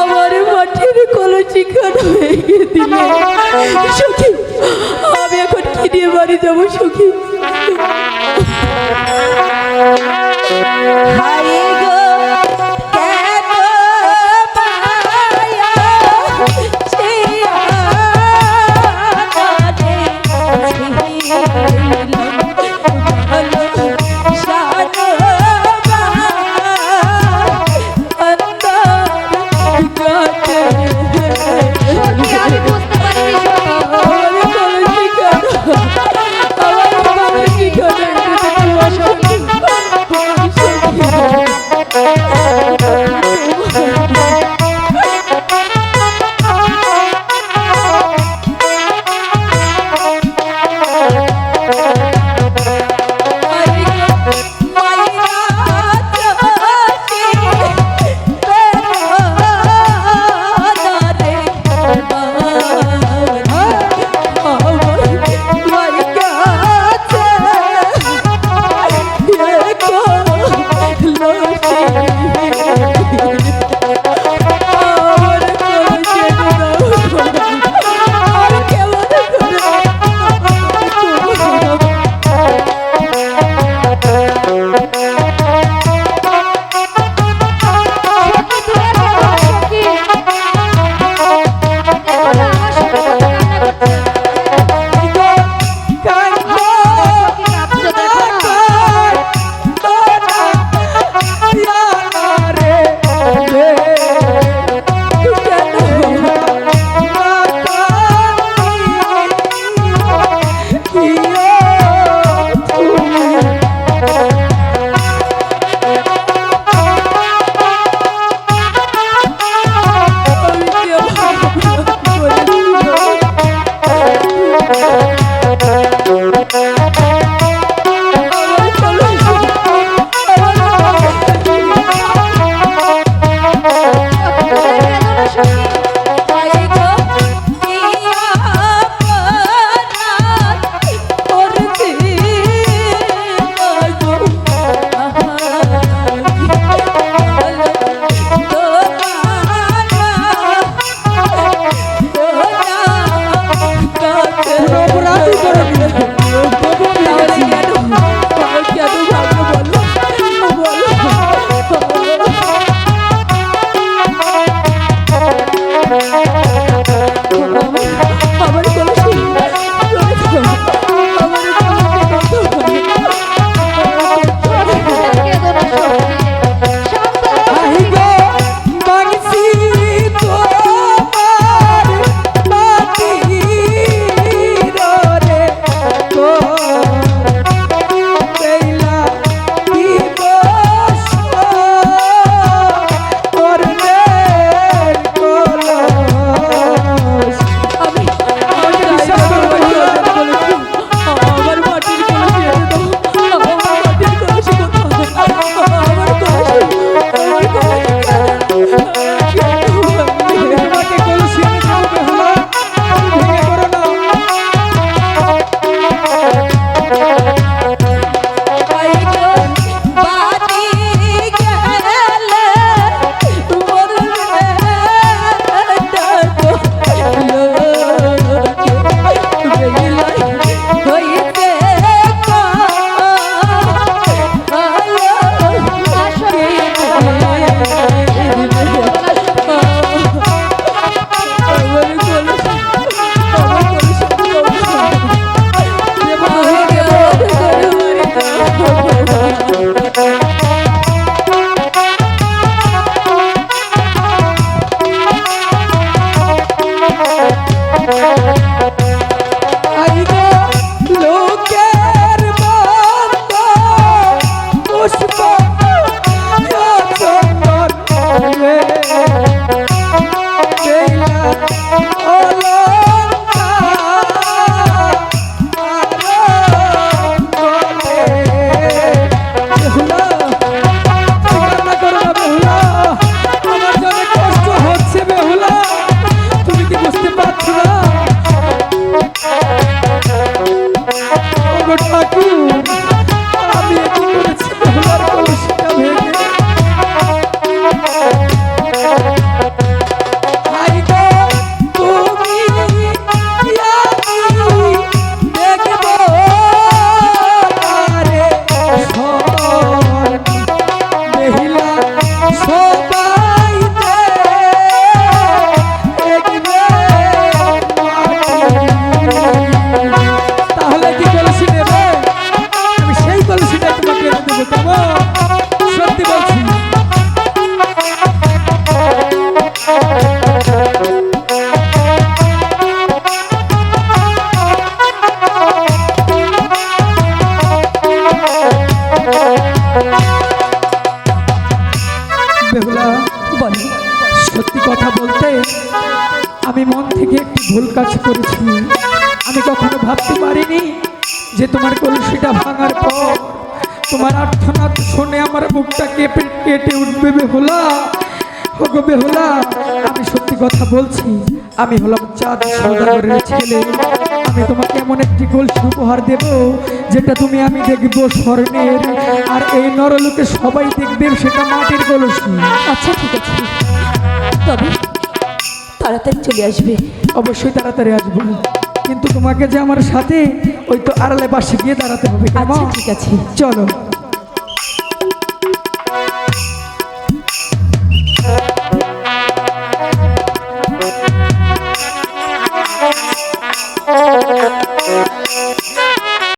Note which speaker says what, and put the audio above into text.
Speaker 1: আমার মাঠের কোনো খান ভেঙে দিলে সখী আমি এখন কি দিয়ে বাড়ি যাব সখী। What's Oshpa! ভুল
Speaker 2: কাজ করেছি, আমি কখনো ভাবতে পারিনি যে তোমার কলসিটা ভাঙার পর তোমার আর্থনাদ শুনে আমার বুকটা কেঁপে কেটে উঠবে বেহুলা। ওগো আমি সত্যি কথা বলছি, আমি হলাম চাঁদ সৌদাগরের ছেলে। আমি তোমাকে এমন একটি কলসি উপহার দেব, যেটা তুমি আমি দেখব স্বর্ণের। আর এই নরলোকে সবাই দেখবে সেটা মাটির কলসি।
Speaker 1: আচ্ছা ঠিক আছে। তবে তাড়াতাড়ি চলে আসবে।
Speaker 2: অবশ্যই তাড়াতাড়ি আসব। কিন্তু তোমাকে যে আমার সাথে ওই তো আড়ালে পাশে গিয়ে দাঁড়াতে হবে
Speaker 1: আচ্ছা ঠিক আছে।
Speaker 2: চলো।